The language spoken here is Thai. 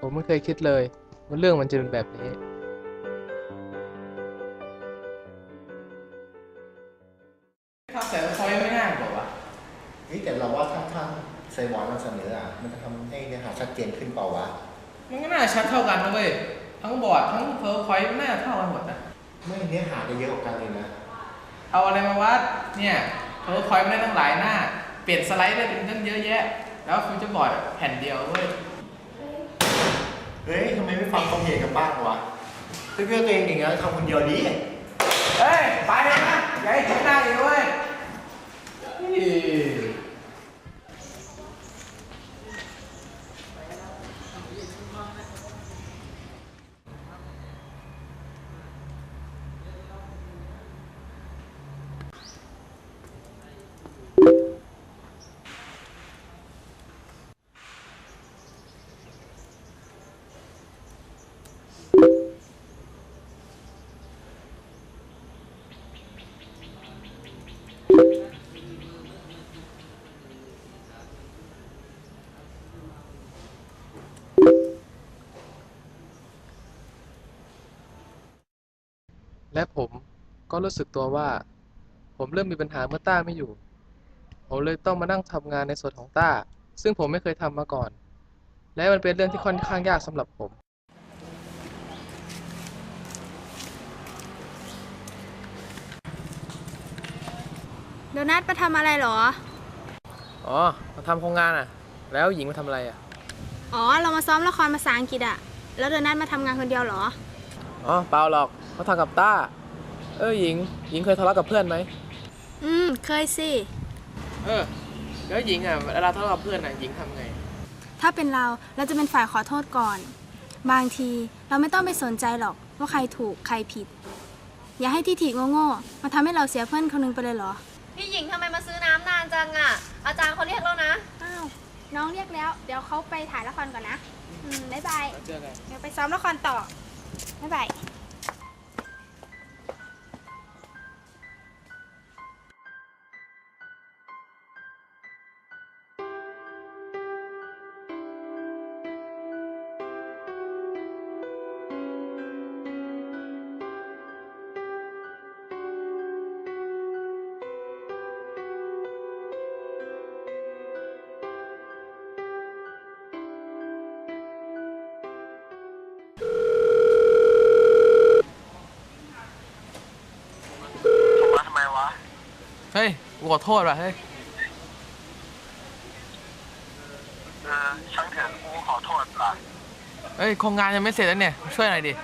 ผมไม่เคยคิดเลยว่าเรื่องมันจะเป็นแบบนี้ทำแต่คอยไม่ง่ายกว่าวะเฮ้ยแต่เราว่าถ้าถ้าไซวอนมันเสนออะ มันจะทำให้เนื้อหาชัดเจนขึ้นเปล่าวะ มันก็น่าชัดเท่ากันนะเว้ย ทั้งบอร์ดทั้งเพอร์พอยต์น่าเท่ากันหมดนะไม่เนื้อหาจะเยอะกว่ากันเลยนะ เอาอะไรมาวัด เนี่ยเพอร์พอยต์ไม่ได้ตั้งหลายหน้า เปลี่ยนสไลด์ได้เป็นตั้งเยอะแยะ แล้วฟิวเจอร์บอร์ดแผ่นเดียวเว้ย เฮ้ยทำไมไม่ฟังความเห็นกันบ้างวะถ้าเพื่อตัวเองอย่างนั้นทำคนเดียวดีเฮ้ย ไปเลยนะอย่าให้เห็นหน้าอีกเว้ย และผมก็รู้สึกตัวว่า ผมเริ่มมีปัญหาเมื่อต้าไม่อยู่ ผมเลยต้องมานั่งทำงานในส่วนของต้า ซึ่งผมไม่เคยทำมาก่อน และมันเป็นเรื่องที่ค่อนข้างยากสำหรับผมโดนัทมาทำอะไรเหรอ อ๋อ มาทำโครงงานอะ แล้วหญิงมาทำอะไรอะ อ๋อ เรามาซ้อมละครภาษาอังกฤษอะแล้วโดนัทมาทำงานคนเดียวเหรอ อ๋อ เปล่าหรอก เขาทำกับต้า เออหญิง หญิงเคยทะเลาะกับเพื่อนไหม อืม เคยสิ เออ แล้วหญิงอะเวลาทะเลาะกับเพื่อนอะหญิงทำไง ถ้าเป็นเราเราจะเป็นฝ่ายขอโทษก่อน บางทีเราไม่ต้องไปสนใจหรอกว่าใครถูกใครผิด อย่าให้ที่ถีโง่ๆมาทำให้เราเสียเพื่อนคนหนึงไปเลยเหรอ พี่หญิงทำไมมาซื้อน้ำนานจังอะอาจารย์เขาเรียกแล้วนะ อ้าว น้องเรียกแล้ว เดี๋ยวเขาไปถ่ายละครก่อนนะ อืม บ๊ายบายเจอกัน เดี๋ยวไปซ้อมละครต่อ บ๊ายบาย ฮ้ยกูขอโทษว่ะเฮ้ยเออช่างเถอะกูขอโทษละเฮ้ยโครงงานยังไม่เสร็จแล้วเนี่ย ช่วยหน่อยดิเ